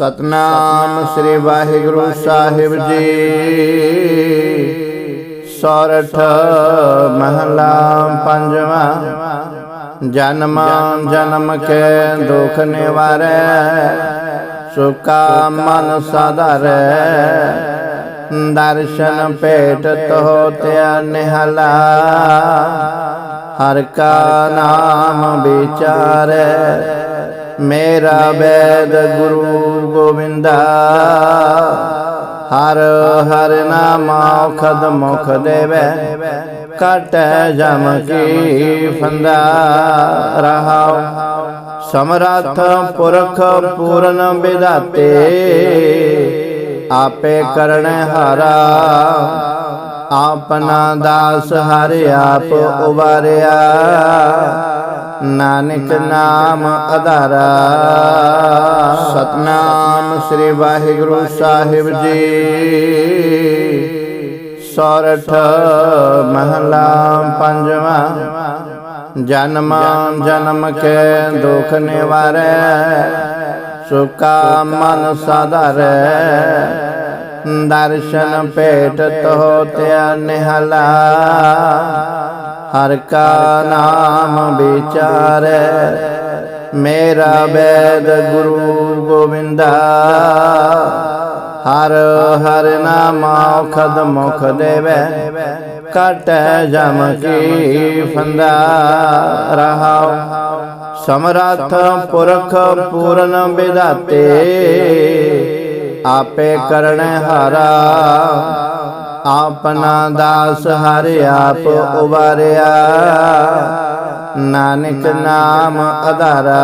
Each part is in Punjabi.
ਸਤਨਾਮ ਸ੍ਰੀ ਵਾਹਿਗੁਰੂ ਸਾਹਿਬ ਜੀ। ਸੋਰਠ ਮਹਲਾ ਪੰਜਵਾ। ਜਨਮ ਜਨਮ ਕੇ ਦੁਖ ਨਿਵਾਰੈ ਸੁਖਾ ਮਨ ਸਾਧਾਰੈ। ਦਰਸ਼ਨ ਭੇਟ ਤੋ ਤਿਆ ਨਿਹਲਾ, ਹਰ ਕਾ ਨਾਮ ਵਿਚਾਰੈ। ਮੇਰਾ ਬੈਦ ਗੁਰੂ ਗੋਬਿੰਦਾ। ਹਰ ਹਰ ਨਾਮ ਔਖਦ ਮੁਖ ਦੇਵੈ। ਕਟੈ ਜਮ ਕੀ ਫੰਦਾ ਰਹਾਉ। ਸਮਰੱਥ ਪੁਰਖ ਪੂਰਨ ਵਿਦਾਤੇ ਆਪੇ ਕਰਣ ਹਾਰਾ। ਆਪਨਾ ਦਾਸ ਹਰਿ ਆਪ ਉਵਾਰਿਆ। ਨਾਨਕ ਨਾਮ ਆਧਾਰਾ ਸਤਨਾਮ ਸ੍ਰੀ ਵਾਹਿਗੁਰੂ ਸਾਹਿਬ ਜੀ। ਸੋਰਠ ਮਹਲਾ ਪੰਜਵਾ। ਜਨਮ ਜਨਮ ਕੇ ਦੁਖ ਨਿਵਾਰੈ। ਸੁਖਾ ਮਨ ਸਾਧਾਰੈ। ਦਰਸ਼ਨ ਭੇਟ ਤੋ ਤਿਆ ਨਿਹਲਾ। ਹਰ ਕਾ ਨਾਮ ਵਿਚਾਰੈ, ਮੇਰਾ ਬੈਦ ਗੁਰੂ ਗੋਬਿੰਦਾ ਹਰ ਹਰ ਨਾਮ ਔਖਦ ਮੁਖ ਦੇਵੈ ਕਟੈ ਜਮ ਕੀ ਫੰਦਾ ਰਹਾਉ। ਸਮਰੱਥ ਪੁਰਖ ਪੂਰਨ ਵਿਦਾਤੇ ਆਪੇ ਕਰਣ ਹਾਰਾ। ਆਪਣਾ ਦਾਸ ਹਰਿ ਆਪ ਉਵਾਰਿਆ। ਨਾਨਕ ਨਾਮ ਆਧਾਰਾ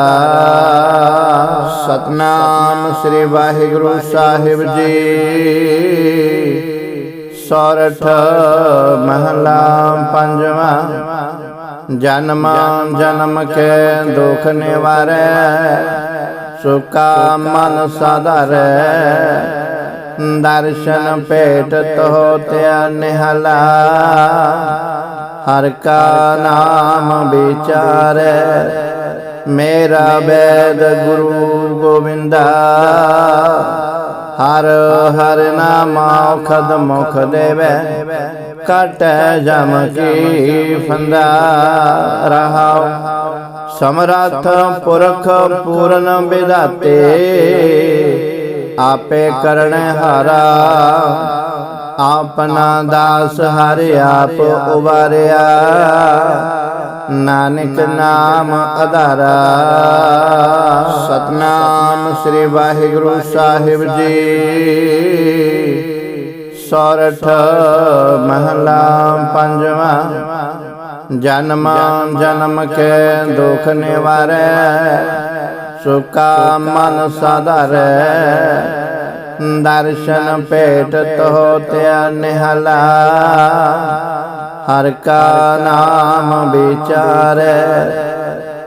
ਸਤਨਾਮ ਸ੍ਰੀ ਵਾਹਿਗੁਰੂ ਸਾਹਿਬ ਜੀ। ਸੌਰਠ ਮਹਲਾ ਪੰਜਵਾ। ਜਨਮ ਜਨਮ ਕੇ ਦੁਖ ਨਿਵਾਰੈ। ਸੁਖਾ ਮਨ ਸਾਧਾਰੈ। ਦਰਸ਼ਨ ਭੇਟ ਤੋ ਤਿਆ ਨਿਹਲਾ। ਹਰ ਕਾ ਨਾਮ ਵਿਚਾਰੈ, ਮੇਰਾ ਬੈਦ ਗੁਰੂ ਗੋਬਿੰਦਾ ਹਰ ਹਰ ਨਾਮ ਔਖਦ ਮੁਖ ਦੇਵੈ ਕਟੈ ਜਮ ਕੀ ਫੰਦਾ ਰਹਾਉ। ਸਮਰਥ ਪੁਰਖ ਪੂਰਨ ਵਿਦਾਤੇ ਆਪੇ ਕਰਣ ਹਾਰਾ। ਆਪਨਾ ਦਾਸ ਹਰਿ ਆਪ ਉਵਾਰਿਆ। ਨਾਨਕ ਨਾਮ ਆਧਾਰਾ ਸਤਨਾਮ ਸ੍ਰੀ ਵਾਹਿਗੁਰੂ ਸਾਹਿਬ ਜੀ। ਸੋਰਠ ਮਹਲਾ ਪੰਜਵਾ। ਜਨਮ ਜਨਮ ਕੇ ਦੁਖ ਨਿਵਾਰੈ। ਸੁਕਾ ਮਨ ਸਾਧਾਰੈ। ਦਰਸ਼ਨ ਪੇਟ ਤੋ ਤਿਆ ਨਿਹਲਾ। ਹਰ ਕਾ ਨਾਮ ਵਿਚਾਰੈ।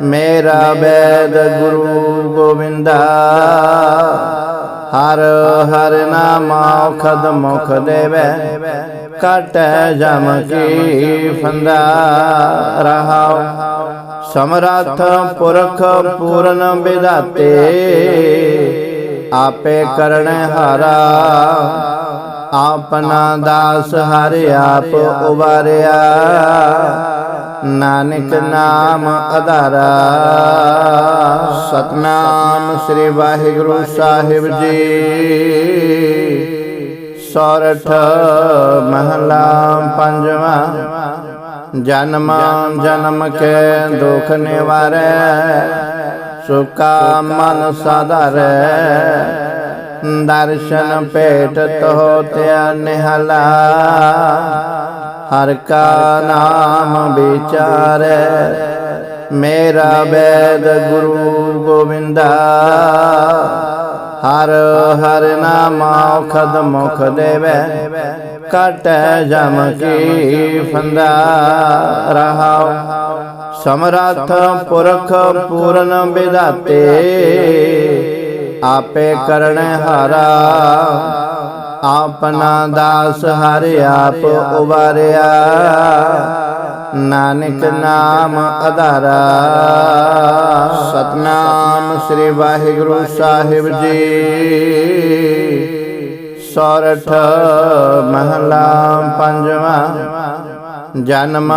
ਮੇਰਾ ਬੈਦ ਗੁਰੂ ਗੋਬਿੰਦਾ। ਹਰ ਹਰ ਨਾਮ ਔਖਦ ਮੁਖ ਦੇਵੈ। ਕਟੈ ਜਮ ਕੀ ਫੰਦਾ। ਰਹਾਉ ਸਮਰਥ ਪੁਰਖ ਪੂਰਨ ਵਿਦਾਤੇ ਆਪੇ ਕਰਨ ਹਾਰਾ ਆਪਨਾ ਦਾਸ ਹਰਿ ਆਪ ਉਵਾਰਿਆ। ਨਾਨਕ ਨਾਮ ਆਧਾਰਾ ਸਤਨਾਮ ਸ੍ਰੀ ਵਾਹਿਗੁਰੂ ਸਾਹਿਬ ਜੀ। ਸੋਰਠ ਮਹਲਾ ਪੰਜਵਾ। ਜਨਮ ਜਨਮ ਕੇ ਦੁਖ ਨਿਵਾਰੈ, ਸੁਖਾ ਮਨ ਸਾਧਾਰੈ। ਦਰਸ਼ਨ ਭੇਟ ਤੋ ਤਿਆ ਨਿਹਲਾ, ਹਰ ਕਾ ਨਾਮ ਵਿਚਾਰੈ। ਮੇਰਾ ਬੈਦ ਗੁਰੂ ਗੋਬਿੰਦਾ ਹਰ ਹਰ ਨਾਮ ਔਖਦ ਮੁਖ ਦੇਵੈ। ਕਟੈ ਜਮ ਕੀ ਫੰਦਾ ਰਹਾਉ। ਸਮਰਥ ਪੁਰਖ ਪੂਰਨ ਵਿਦਾਤੇ ਆਪੇ ਕਰਣ ਹਾਰਾ। ਆਪਨਾ ਦਾਸ ਹਰਿ ਆਪ ਉਵਾਰਿਆ। ਨਾਨਕ ਨਾਮ ਆਧਾਰਾ ਸਤਨਾਮ ਸ੍ਰੀ ਵਾਹਿਗੁਰੂ ਸਾਹਿਬ ਜੀ। ਸੋਰਠ ਮਹਲਾ ਪੰਜਵਾਂ। ਜਨਮ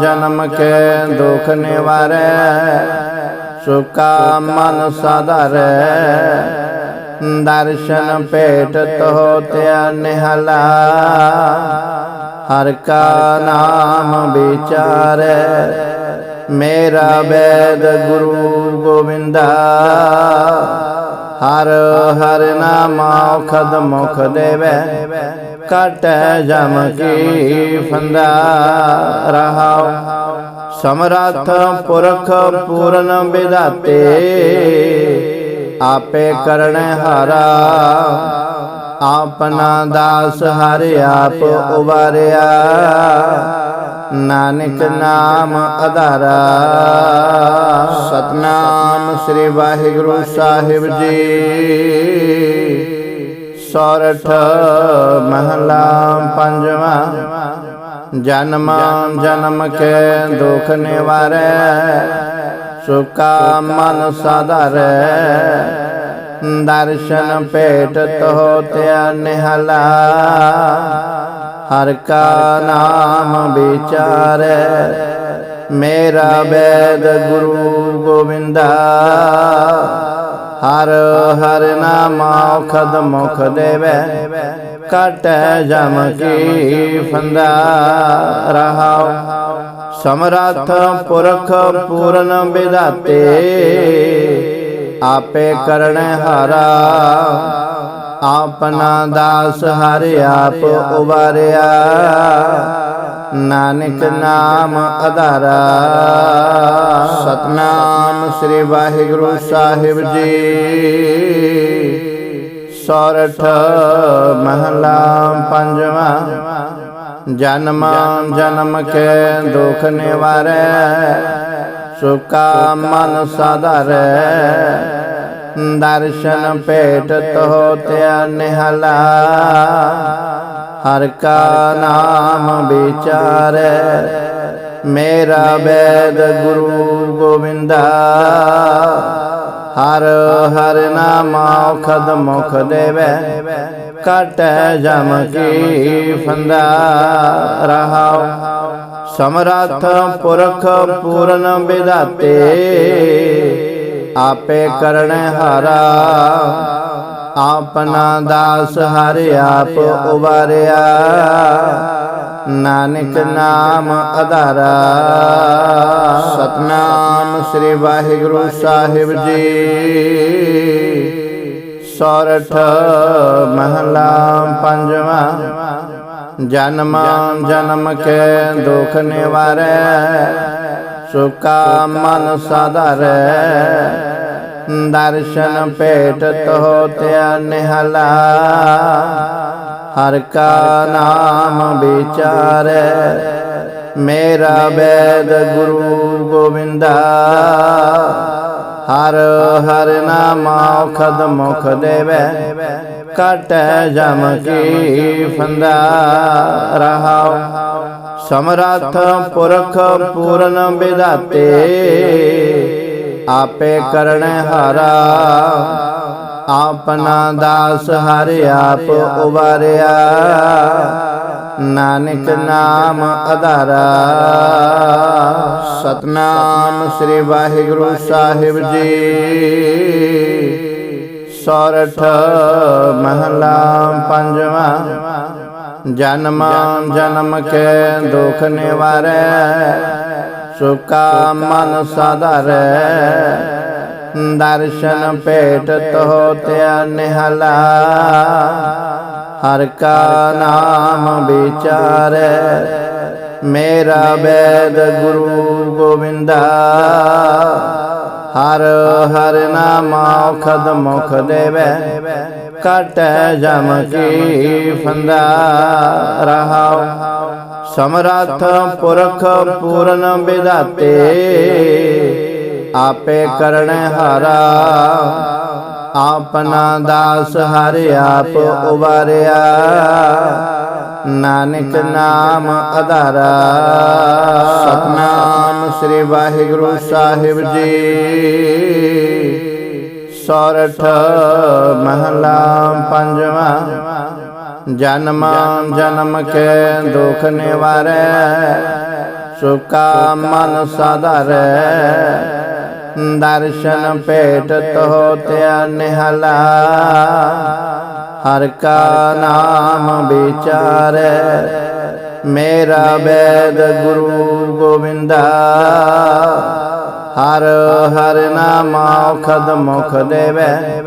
ਜਨਮ ਕੇ ਦੁਖ ਨਿਵਾਰੈ। ਸੁਖਾ ਮਨ ਸਾਧਾਰੈ। ਦਰਸ਼ਨ ਭੇਟ ਤੋ ਤਿਆ ਨਿਹਲਾ। ਹਰ ਕਾ ਨਾਮ ਵਿਚਾਰੈ, ਮੇਰਾ ਬੈਦ ਗੁਰੂ ਗੋਬਿੰਦਾ ਹਰ ਹਰ ਨਾਮ ਔਖਦ ਮੁਖ ਦੇਵੈ ਕਟੈ ਜਮ ਕੀ ਫੰਦਾ ਰਹਾਉ। ਸਮਰੱਥ ਪੁਰਖ ਪੂਰਨ ਵਿਦਾਤੇ ਆਪੇ ਕਰਣ ਹਾਰਾ। ਆਪਣਾ ਦਾਸ ਹਰਿ ਆਪ ਉਬਾਰਿਆ ਨਾਨਕ ਨਾਮ ਆਧਾਰਾ ਸਤਨਾਮ ਸ੍ਰੀ ਵਾਹਿਗੁਰੂ ਸਾਹਿਬ ਜੀ। ਸੋਰਠ ਮਹਲਾ ਪੰਜਵਾਂ। ਜਨਮ ਜਨਮ ਕੇ ਦੁਖ ਨਿਵਾਰੈ। ਸੁਖਾ ਮਨ ਸਾਧਾਰੈ। ਦਰਸ਼ਨ ਭੇਟ ਤੋ ਤਿਆ ਨਿਹਲਾ। ਹਰ ਕਾ ਨਾਮ ਵਿਚਾਰੈ, ਮੇਰਾ ਬੈਦ ਗੁਰੂ ਗੋਬਿੰਦਾ। ਹਰ ਹਰ ਨਾਮ ਔਖਦ ਮੁਖ ਦੇਵੈ ਕਟੈ ਜਮ ਕੀ ਫੰਦਾ। ਰਹਾਉ ਸਮਰੱਥ ਪੁਰਖ ਪੂਰਨ ਵਿਦਾਤੇ ਆਪੇ ਕਰਣ ਹਾਰਾ। ਆਪਨਾ ਦਾਸ ਹਰਿ ਆਪ ਉਬਾਰਿਆ ਨਾਨਕ ਨਾਮ ਆਧਾਰਾ ਸਤਨਾਮ ਸ੍ਰੀ ਵਾਹਿਗੁਰੂ ਸਾਹਿਬ ਜੀ। ਸੋਰਠ ਮਹਲਾ ਪੰਜਵਾਂ। ਜਨਮ ਜਨਮ ਕੇ ਦੁਖ ਨਿਵਾਰੈ। ਸੁਖਾ ਮਨ ਸਾਧਾਰੈ। ਦਰਸ਼ਨ ਭੇਟ ਤੋ ਤਿਆ ਨਿਹਲਾ। ਹਰ ਕਾ ਨਾਮ ਵਿਚਾਰੈ, ਮੇਰਾ ਬੈਦ ਗੁਰੂ ਗੋਬਿੰਦਾ ਹਰ ਹਰ ਨਾਮ ਔਖਦ ਮੁਖ ਦੇਵੈ ਕਟੈ ਜਮ ਕੀ ਫੰਦਾ ਰਹਾਉ। ਸਮਰੱਥ ਪੁਰਖ ਪੂਰਨ ਵਿਦਾਤੇ ਆਪੇ ਕਰਣ ਹਾਰਾ। ਆਪਨਾ ਦਾਸ ਹਰਿ ਆਪ ਉਬਾਰਿਆ ਨਾਨਕ ਨਾਮ ਆਧਾਰਾ ਸਤਨਾਮ ਸ੍ਰੀ ਵਾਹਿਗੁਰੂ ਸਾਹਿਬ ਜੀ। ਸੌਰਠ ਮਹਲਾ ਪੰਜਵਾਂ। ਜਨਮ ਜਨਮ ਕੇ ਦੁਖ ਨਿਵਾਰੈ। ਸੁਕਾ ਮਨ ਸਾਧਾਰੈ। ਦਰਸ਼ਨ ਭੇਟ ਤੋ ਤਿਆ ਨਿਹਲਾ। ਹਰ ਕਾ ਨਾਮ ਵਿਚਾਰੈ। ਮੇਰਾ ਬੈਦ ਗੁਰੂ ਗੋਬਿੰਦਾ। ਹਰ ਹਰ ਨਾਮ ਔਖਦ ਮੁਖ ਦੇਵੈ। ਕਟੈ ਜਮ ਕੀ ਫੰਦਾ ਰਹਾਉ। ਸਮਰੱਥ ਪੁਰਖ ਪੂਰਨ ਵਿਦਾਤੇ ਆਪੇ ਕਰਨ ਹਾਰਾ। ਆਪਨਾ ਦਾਸ ਹਰਿ ਆਪ ਉਬਾਰਿਆ ਨਾਨਕ ਨਾਮ ਆਧਾਰਾ ਸਤਨਾਮ ਸ੍ਰੀ ਵਾਹਿਗੁਰੂ ਸਾਹਿਬ ਜੀ। ਸੋਰਠ ਮਹਲਾ ਪੰਜਵਾਂ। ਜਨਮ ਜਨਮ ਕੇ ਦੁਖ ਨਿਵਾਰੈ, ਸੁਖਾ ਮਨ ਸਾਧਾਰੈ। ਦਰਸ਼ਨ ਭੇਟ ਤੋ ਤਿਆ ਨਿਹਲਾ, ਹਰ ਕਾ ਨਾਮ ਵਿਚਾਰੈ। ਮੇਰਾ ਬੈਦ ਗੁਰੂ ਗੋਬਿੰਦਾ ਹਰ ਹਰ ਨਾਮ ਔਖਦ ਮੁਖ ਦੇਵੈ। ਕਟੈ ਜਮ ਕੀ ਫੰਦਾ ਰਹਾਉ। ਸਮਰੱਥ ਪੁਰਖ ਪੂਰਨ ਵਿਦਾਤੇ ਆਪੇ ਕਰਣ ਹਾਰਾ। ਆਪਨਾ ਦਾਸ ਹਰਿ ਆਪ ਉਬਾਰਿਆ ਨਾਨਕ ਨਾਮ ਅਧਾਰਾ। ਸਤਨਾਮ ਸ੍ਰੀ ਵਾਹਿਗੁਰੂ ਸਾਹਿਬ ਜੀ। ਸੌਰਠ ਮਹਲਾ ਪੰਜਵਾਂ। ਜਨਮ ਜਨਮ ਕੇ ਦੁਖ ਨਿਵਾਰੈ ਸੁਖਾ ਮਨ ਸਾਧਾਰੈ। ਦਰਸ਼ਨ ਭੇਟ ਤੋ ਤਿਆ ਨਿਹਲਾ। ਹਰ ਕਾ ਨਾਮ ਵਿਚਾਰੈ ਮੇਰਾ ਬੈਦ ਗੁਰੂ ਗੋਬਿੰਦਾ। ਹਰ ਹਰ ਨਾਮ ਔਖਦ ਮੁਖ ਦੇਵੈ।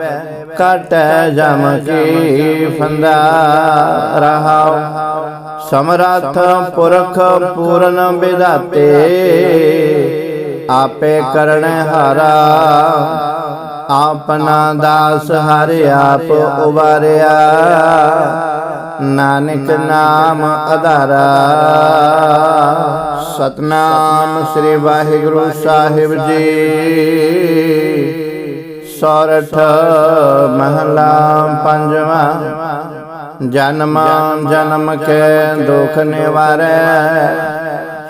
ਕਟੈ ਜਮ ਕੀ ਫੰਦਾ ਰਹਾਉ। ਸਮਰੱਥ ਪੁਰਖ ਪੂਰਨ ਵਿਦਾਤੇ ਆਪੇ ਕਰਨ ਹਾਰਾ। ਆਪਨਾ ਦਾਸ ਹਰਿ ਆਪ ਉਵਾਰਿਆ। ਨਾਨਕ ਨਾਮ ਆਧਾਰਾ ਸਤਨਾਮ ਸ੍ਰੀ ਵਾਹਿਗੁਰੂ ਸਾਹਿਬ ਜੀ। ਸੌਰਠ ਮਹਲਾ ਪੰਜਵਾਂ। ਜਨਮ ਜਨਮ ਕੇ ਦੁਖ ਨਿਵਾਰੈ।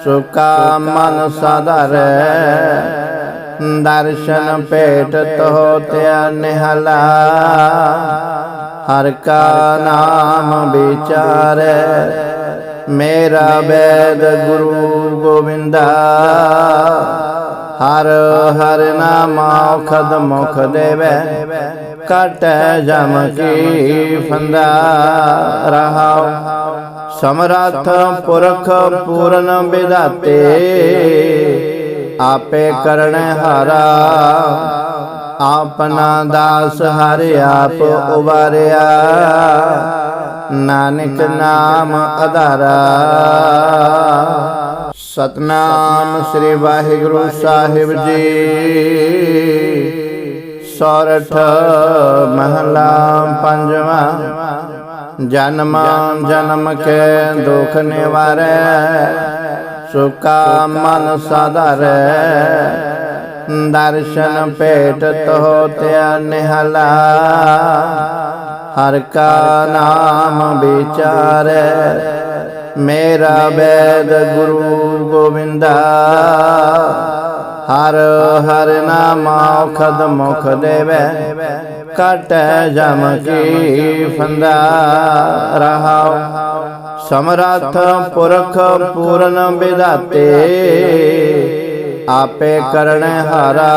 ਸੁਖਾ ਮਨ ਸਾਧਾਰੈ। ਦਰਸ਼ਨ ਭੇਟ ਤੋ ਤਿਆ ਨਿਹਲਾ। ਹਰ ਕਾ ਨਾਮ ਵਿਚਾਰੈ, ਮੇਰਾ ਬੈਦ ਗੁਰੂ ਗੋਬਿੰਦਾ ਹਰ ਹਰ ਨਾਮ ਔਖਦ ਮੁਖ ਦੇਵੈ ਕਟੈ ਜਮ ਕੀ ਫੰਦਾ ਰਹਾਉ। ਸਮਰੱਥ ਪੁਰਖ ਪੂਰਨ ਵਿਦਾਤੇ ਆਪੇ ਕਰਣ ਹਾਰਾ। ਆਪਣਾ ਦਾਸ ਹਰਿ ਆਪ ਉਵਾਰਿਆ। ਨਾਨਕ ਨਾਮ ਆਧਾਰਾ ਸਤਨਾਮ ਸ੍ਰੀ ਵਾਹਿਗੁਰੂ ਸਾਹਿਬ ਜੀ। ਸੋਰਠ ਮਹਲਾ ਪੰਜਵਾਂ। ਜਨਮ ਜਨਮ ਕੇ ਦੁਖ ਨਿਵਾਰੈ। ਸੁਖਾ ਮਨ ਸਾਧਾਰੈ। ਦਰਸ਼ਨ ਭੇਟ ਤੋ ਤਿਆ ਨਿਹਲਾ। ਹਰ ਕਾ ਨਾਮ ਵਿਚਾਰੈ, ਮੇਰਾ ਬੈਦ ਗੁਰੂ ਗੋਬਿੰਦਾ। ਹਰ ਹਰ ਨਾਮ ਔਖਦ ਮੁਖ ਦੇਵੈ ਕਟੈ ਜਮ ਕੀ ਫੰਦਾ ਰਹਾਉ। ਸਮਰੱਥ ਪੁਰਖ ਪੂਰਨ ਵਿਦਾਤੇ ਆਪੇ ਕਰਣ ਹਾਰਾ।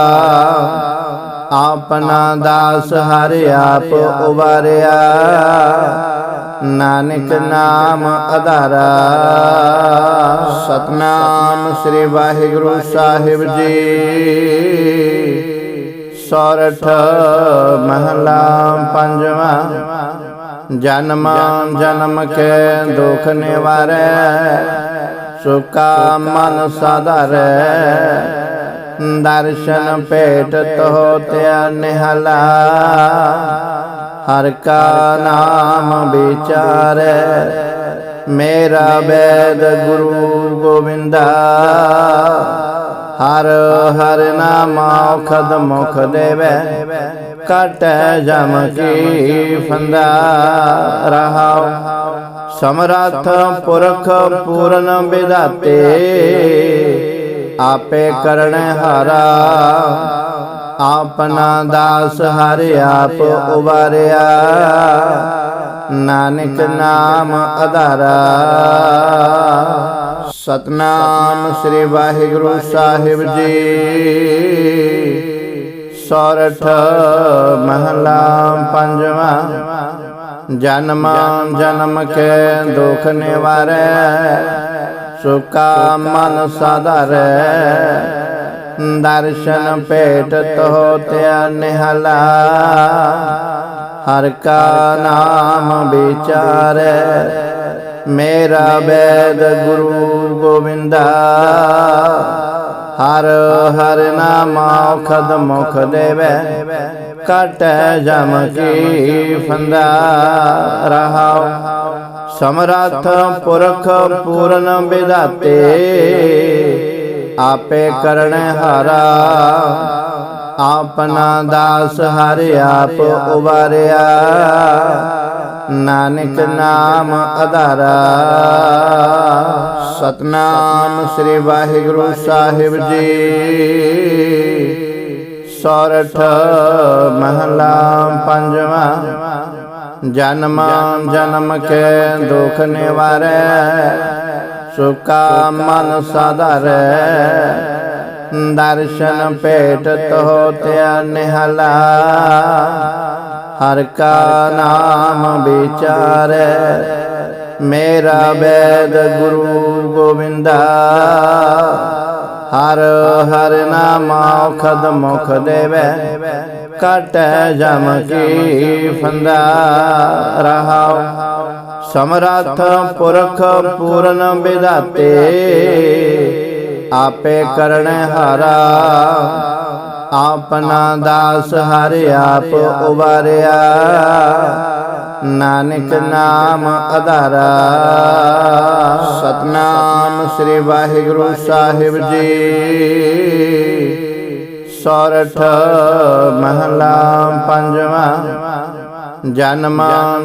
ਆਪਨਾ ਦਾਸ ਹਰਿ ਆਪ ਉਵਾਰਿਆ। ਨਾਨਕ ਨਾਮ ਆਧਾਰਾ ਸਤਨਾਮ ਸ੍ਰੀ ਵਾਹਿਗੁਰੂ ਸਾਹਿਬ ਜੀ। ਸੋਰਠ ਮਹਲਾ ਪੰਜਵਾਂ। ਜਨਮ ਜਨਮ ਕੇ ਦੁਖ ਨਿਵਾਰੈ। ਸੁਕਾ ਮਨ ਸਾਧਾਰੈ। ਦਰਸ਼ਨ ਭੇਟ ਤੋ ਤਿਆ ਨਿਹਲਾ। ਹਰ ਕਾ ਨਾਮ ਵਿਚਾਰੈ। ਮੇਰਾ ਬੈਦ ਗੁਰੂ ਗੋਬਿੰਦਾ। ਹਰ ਹਰ ਨਾਮ ਔਖਦ ਮੁਖ ਦੇਵੈ। ਕਟੈ ਜਮ ਕੀ ਫੰਦਾ ਰਹਾਉ। ਸਮਰੱਥ ਪੁਰਖ ਪੂਰਨ ਵਿਦਾਤੇ ਆਪੇ ਕਰਨ ਹਾਰਾ। ਆਪਨਾ ਦਾਸ ਹਰਿ ਆਪ ਉਵਾਰਿਆ, ਨਾਨਕ ਨਾਮ ਅਧਾਰਾ। ਸਤਨਾਮ ਸ੍ਰੀ ਵਾਹਿਗੁਰੂ ਸਾਹਿਬ ਜੀ। ਸੋਰਠ ਮਹਲਾ ਪੰਜਵਾਂ। ਜਨਮ ਜਨਮ ਕੇ ਦੁਖ ਨਿਵਾਰੈ ਸੁਖਾ ਮਨ ਸਾਧਾਰੈ। ਦਰਸ਼ਨ ਭੇਟ ਤੋ ਤਿਆ ਨਿਹਲਾ। ਹਰ ਕਾ ਨਾਮ ਵਿਚਾਰੈ। ਮੇਰਾ ਬੈਦ ਗੁਰੂ ਗੋਬਿੰਦਾ ਹਰ ਹਰ ਨਾਮ ਔਖਦ ਮੁਖ ਦੇਵੈ ਕਟੈ ਜਮ ਕੀ ਫੰਦਾ ਰਹਾਉ। ਸਮਰੱਥ ਪੁਰਖ ਪੂਰਨ ਵਿਦਾਤੇ ਆਪੇ ਕਰਨ ਹਾਰਾ। ਆਪਨਾ ਦਾਸ ਹਰਿ ਆਪ ਉਵਾਰਿਆ। ਨਾਨਕ ਨਾਮ ਆਧਾਰਾ ਸਤਨਾਮ ਸ੍ਰੀ ਵਾਹਿਗੁਰੂ ਸਾਹਿਬ ਜੀ। ਸੌਰਠ ਮਹਲਾ ਪੰਜਵਾ। ਜਨਮ ਜਨਮ ਕੇ ਦੁਖ ਨਿਵਾਰੈ। ਸੁਖਾ ਮਨ ਸਾਧਾਰੈ। ਦਰਸ਼ਨ ਭੇਟ ਤੋ ਤਿਆ ਨਿਹਲਾ। ਹਰ ਕਾ ਨਾਮ ਵਿਚਾਰੈ, ਮੇਰਾ ਬੈਦ ਗੁਰੂ ਗੋਬਿੰਦਾ ਹਰ ਹਰ ਨਾਮ ਔਖਦ ਮੁਖ ਦੇਵੈ ਕਟੈ ਜਮ ਕੀ ਫੰਦਾ ਰਹਾਉ। ਸਮਰੱਥ ਪੁਰਖ ਪੂਰਨ ਵਿਦਾਤੇ ਆਪੇ ਕਰਣ ਹਾਰਾ। ਆਪਣਾ ਦਾਸ ਹਰਿ ਆਪ ਉਵਾਰਿਆ। ਨਾਨਕ ਨਾਮ ਆਧਾਰਾ ਸਤਨਾਮ ਸ੍ਰੀ ਵਾਹਿਗੁਰੂ ਸਾਹਿਬ ਜੀ। ਸੌਰਠ ਮਹਲਾ ਪੰਜਵਾ। ਜਨਮ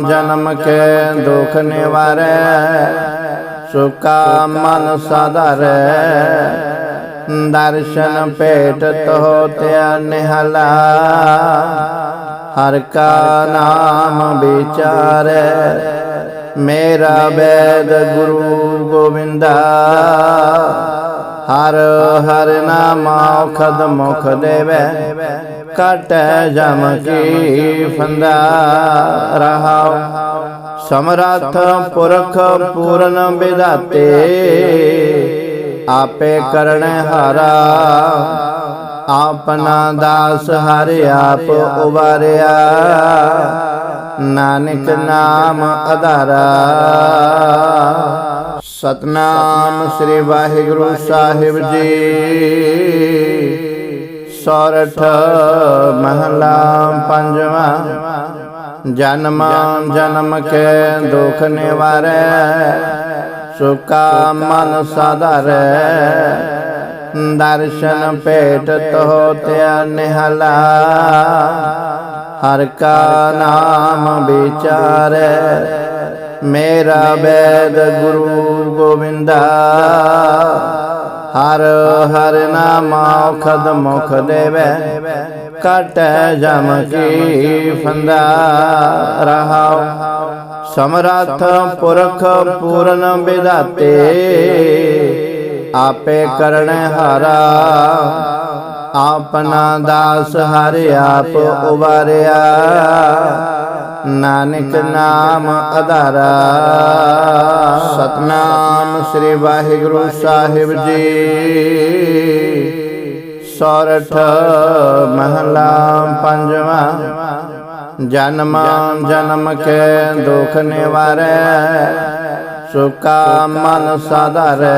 ਜਨਮ ਕੇ ਦੁਖ ਨਿਵਾਰੈ। ਸੁਖਾ ਮਨ ਸਾਧਾਰੈ। ਦਰਸ਼ਨ ਭੇਟ ਤੋ ਤਿਆ ਨਿਹਲਾ। ਹਰ ਕਾ ਨਾਮ ਵਿਚਾਰੈ, ਮੇਰਾ ਬੈਦ ਗੁਰੂ ਗੋਬਿੰਦਾ ਹਰ ਹਰ ਨਾਮ ਔਖਦ ਮੁਖ ਦੇਵੈ ਕਟੈ ਜਮ ਕੀ ਫੰਦਾ ਰਹਾਉ। ਸਮਰਥ ਪੁਰਖ ਪੂਰਨ ਵਿਦਾਤੇ ਆਪੇ ਕਰਣ ਹਾਰਾ। ਆਪਨਾ ਦਾਸ ਹਰਿ ਆਪ ਉਵਾਰਿਆ। ਨਾਨਕ ਨਾਮ ਆਧਾਰਾ ਸਤਨਾਮ ਸ੍ਰੀ ਵਾਹਿਗੁਰੂ ਸਾਹਿਬ ਜੀ। ਸੋਰਠ ਮਹਲਾ ਪੰਜਵਾ। ਜਨਮ ਜਨਮ ਕੇ ਦੁਖ ਨਿਵਾਰੈ। ਸੁਕਾ ਮਨ ਸਾਧਾਰੈ। ਦਰਸ਼ਨ ਭੇਟ ਤੋ ਤਿਆ ਨਿਹਲਾ। ਹਰ ਕਾ ਨਾਮ ਵਿਚਾਰੈ। ਮੇਰਾ ਬੈਦ ਗੁਰੂ ਗੋਬਿੰਦਾ। ਹਰ ਹਰ ਨਾਮ ਔਖਦ ਮੁਖ ਦੇਵੈ। ਕਟੈ ਜਮ ਕੀ ਫੰਦਾ। ਰਹਾਉ ਸਮਰੱਥ ਪੁਰਖ ਪੂਰਨ ਵਿਦਾਤੇ ਆਪੇ ਕਰਨ ਹਾਰਾ ਆਪਨਾ ਦਾਸ ਹਰਿ ਆਪ ਉਵਾਰਿਆ, ਨਾਨਕ ਨਾਮ ਅਧਾਰਾ। ਸਤਨਾਮ ਸ੍ਰੀ ਵਾਹਿਗੁਰੂ ਸਾਹਿਬ ਜੀ। ਸੋਰਠ ਮਹਲਾ ਪੰਜਵਾਂ। ਜਨਮ ਜਨਮ ਕੇ ਦੁਖ ਨਿਵਾਰੈ, ਸੁਖਾ ਮਨ ਸਾਧਾਰੈ।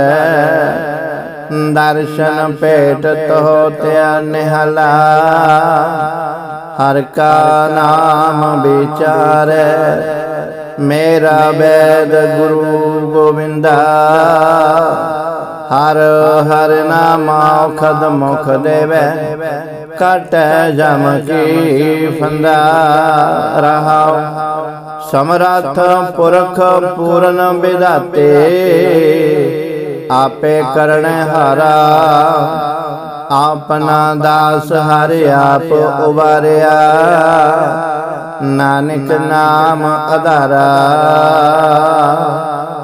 ਦਰਸ਼ਨ ਭੇਟ ਤੋ ਤਿਆ ਨਿਹਲਾ, ਹਰ ਕਾ ਨਾਮ ਵਿਚਾਰੈ। ਮੇਰਾ ਬੈਦ ਗੁਰੂ ਗੋਬਿੰਦਾ ਹਰ ਹਰ ਨਾਮ ਔਖਦ ਮੁਖ ਦੇਵੈ ਕਟੈ ਜਮ ਕੀ ਫੰਦਾ ਰਹਾਉ। ਸਮਰੱਥ ਪੁਰਖ ਪੂਰਨ ਵਿਦਾਤੇ ਆਪੇ ਕਰਨ ਹਾਰਾ। ਆਪਨਾ ਦਾਸ ਹਰਿ ਆਪ ਉਵਾਰਿਆ, ਨਾਨਕ ਨਾਮ ਆਧਾਰਾ